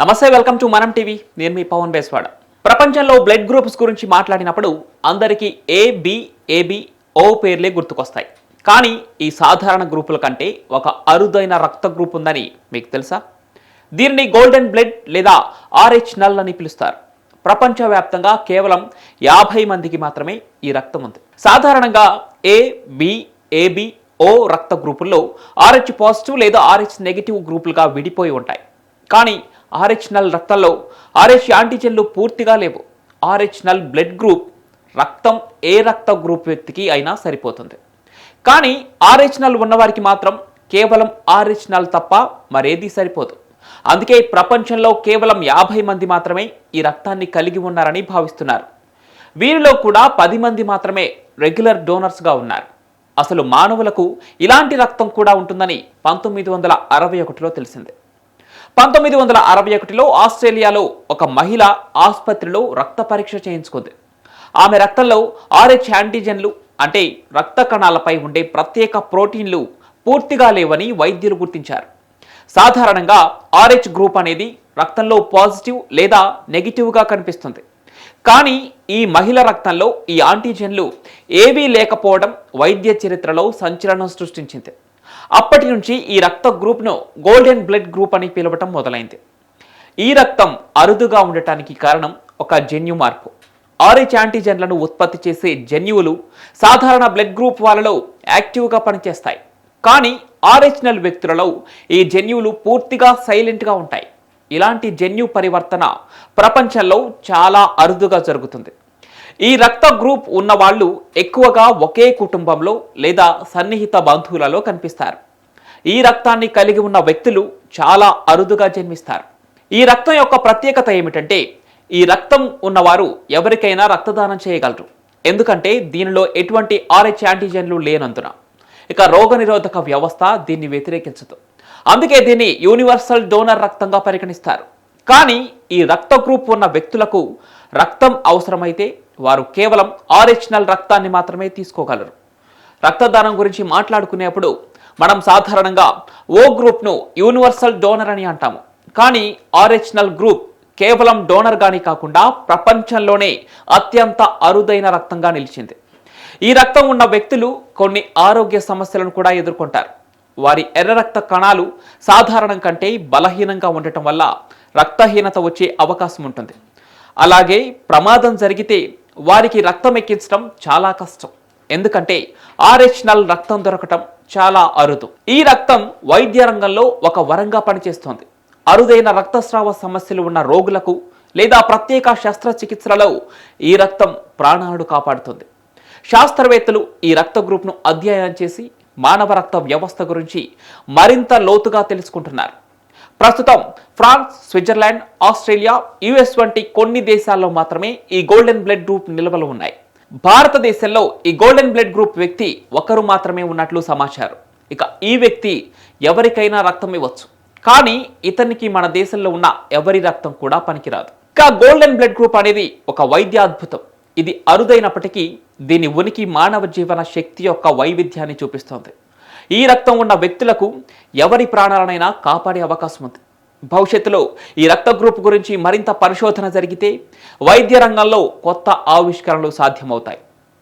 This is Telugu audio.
నమస్తే వెల్కమ్ టు మనం టీవీ. నేను మీ పవన్ బేస్వాడ. ప్రపంచంలో బ్లడ్ గ్రూప్స్ గురించి మాట్లాడినప్పుడు అందరికీ ఏబి ఏబి ఓ పేర్లే గుర్తుకొస్తాయి. కానీ ఈ సాధారణ గ్రూపుల కంటే ఒక అరుదైన రక్త గ్రూప్ ఉందని మీకు తెలుసా? దీనిని గోల్డెన్ బ్లడ్ లేదా ఆర్హెచ్ నల్ అని పిలుస్తారు. ప్రపంచవ్యాప్తంగా కేవలం యాభై మందికి మాత్రమే ఈ రక్తం ఉంది. సాధారణంగా ఏ బి ఏబి ఓ రక్త గ్రూపుల్లో ఆర్హెచ్ పాజిటివ్ లేదా ఆర్హెచ్ నెగిటివ్ గ్రూపులుగా విడిపోయి ఉంటాయి. కానీ ఆర్హెచ్ నల్ రక్తంలో ఆర్హెచ్ యాంటీజెన్లు పూర్తిగా లేవు. ఆర్హెచ్ నల్ బ్లడ్ గ్రూప్ రక్తం ఏ రక్త గ్రూప్ వ్యక్తికి అయినా సరిపోతుంది. కానీ ఆర్హెచ్ నల్ ఉన్నవారికి మాత్రం కేవలం ఆర్హెచ్ నల్ తప్ప మరేది సరిపోదు. అందుకే ప్రపంచంలో కేవలం యాభై మంది మాత్రమే ఈ రక్తాన్ని కలిగి ఉన్నారని భావిస్తున్నారు. వీరిలో కూడా పది మంది మాత్రమే రెగ్యులర్ డోనర్స్గా ఉన్నారు. అసలు మానవులకు ఇలాంటి రక్తం కూడా ఉంటుందని పంతొమ్మిది వందల అరవై ఒకటిలో తెలిసింది. పంతొమ్మిది వందల అరవై ఒకటిలో ఆస్ట్రేలియాలో ఒక మహిళ ఆసుపత్రిలో రక్త పరీక్ష చేయించుకుంది. ఆమె రక్తంలో ఆర్హెచ్ యాంటీజెన్లు అంటే రక్త కణాలపై ఉండే ప్రత్యేక ప్రోటీన్లు పూర్తిగా లేవని వైద్యులు గుర్తించారు. సాధారణంగా ఆర్హెచ్ గ్రూప్ అనేది రక్తంలో పాజిటివ్ లేదా నెగిటివ్గా కనిపిస్తుంది. కానీ ఈ మహిళ రక్తంలో ఈ యాంటీజెన్లు ఏవీ లేకపోవడం వైద్య చరిత్రలో సంచలనం సృష్టించింది. అప్పటి నుంచి ఈ రక్త గ్రూప్ను గోల్డెన్ బ్లడ్ గ్రూప్ అని పిలవటం మొదలైంది. ఈ రక్తం అరుదుగా ఉండటానికి కారణం ఒక జన్యు మార్పు. ఆర్హెచ్ యాంటీజెన్లను ఉత్పత్తి చేసే జన్యువులు సాధారణ బ్లడ్ గ్రూప్ వాళ్ళలో యాక్టివ్గా పనిచేస్తాయి. కానీ ఆర్హెచ్నల్ వ్యక్తులలో ఈ జన్యువులు పూర్తిగా సైలెంట్గా ఉంటాయి. ఇలాంటి జన్యు పరివర్తన ప్రపంచంలో చాలా అరుదుగా జరుగుతుంది. ఈ రక్త గ్రూప్ ఉన్న వాళ్ళు ఎక్కువగా ఒకే కుటుంబంలో లేదా సన్నిహిత బంధువులలో కనిపిస్తారు. ఈ రక్తాన్ని కలిగి ఉన్న వ్యక్తులు చాలా అరుదుగా జన్మిస్తారు. ఈ రక్తం యొక్క ప్రత్యేకత ఏమిటంటే ఈ రక్తం ఉన్నవారు ఎవరికైనా రక్తదానం చేయగలరు. ఎందుకంటే దీనిలో ఎటువంటి ఆర్హెచ్ యాంటీజెన్లు లేనందున ఇక రోగనిరోధక వ్యవస్థ దీన్ని వ్యతిరేకించదు. అందుకే దీన్ని యూనివర్సల్ డోనర్ రక్తంగా పరిగణిస్తారు. కానీ ఈ రక్త గ్రూప్ ఉన్న వ్యక్తులకు రక్తం అవసరమైతే వారు కేవలం ఆరిజినల్ రక్తాన్ని మాత్రమే తీసుకోగలరు. రక్తదానం గురించి మాట్లాడుకునేప్పుడు మనం సాధారణంగా ఓ గ్రూప్ను యూనివర్సల్ డోనర్ అని అంటాము. కానీ ఆరిజినల్ గ్రూప్ కేవలం డోనర్గాని కాకుండా ప్రపంచంలోనే అత్యంత అరుదైన రక్తంగా నిలిచింది. ఈ రక్తం ఉన్న వ్యక్తులు కొన్ని ఆరోగ్య సమస్యలను కూడా ఎదుర్కొంటారు. వారి ఎర్ర రక్త కణాలు సాధారణం కంటే బలహీనంగా ఉండటం వల్ల రక్తహీనత వచ్చే అవకాశం ఉంటుంది. అలాగే ప్రమాదం జరిగితే వారికి రక్తం ఎక్కించడం చాలా కష్టం. ఎందుకంటే ఆర్హెచ్ నల్ రక్తం దొరకటం చాలా అరుదు. ఈ రక్తం వైద్య రంగంలో ఒక వరంగా పనిచేస్తోంది. అరుదైన రక్తస్రావ సమస్యలు ఉన్న రోగులకు లేదా ప్రత్యేక శస్త్రచికిత్సలలో ఈ రక్తం ప్రాణాలు కాపాడుతుంది. శాస్త్రవేత్తలు ఈ రక్త గ్రూప్ను అధ్యయనం చేసి మానవ రక్త వ్యవస్థ గురించి మరింత లోతుగా తెలుసుకుంటున్నారు. ప్రస్తుతం ఫ్రాన్స్ స్విట్జర్లాండ్ ఆస్ట్రేలియా యుఎస్ వంటి కొన్ని దేశాల్లో మాత్రమే ఈ గోల్డెన్ బ్లడ్ గ్రూప్ నిల్వలు ఉన్నాయి. భారతదేశంలో ఈ గోల్డెన్ బ్లడ్ గ్రూప్ వ్యక్తి ఒకరు మాత్రమే ఉన్నట్లు సమాచారం. ఇక ఈ వ్యక్తి ఎవరికైనా రక్తం ఇవ్వచ్చు. కానీ ఇతనికి మన దేశంలో ఉన్న ఎవరి రక్తం కూడా పనికిరాదు. ఇక గోల్డెన్ బ్లడ్ గ్రూప్ అనేది ఒక వైద్య అద్భుతం. ఇది అరుదైనప్పటికీ దీని ఉనికి మానవ జీవన శక్తి యొక్క వైవిధ్యాన్ని చూపిస్తోంది. ఈ రక్తం ఉన్న వ్యక్తులకు ఎవరి ప్రాణాలనైనా కాపాడే అవకాశం ఉంది. భవిష్యత్తులో ఈ రక్త గ్రూప్ గురించి మరింత పరిశోధన జరిగితే వైద్య రంగంలో కొత్త ఆవిష్కరణలు సాధ్యమవుతాయి.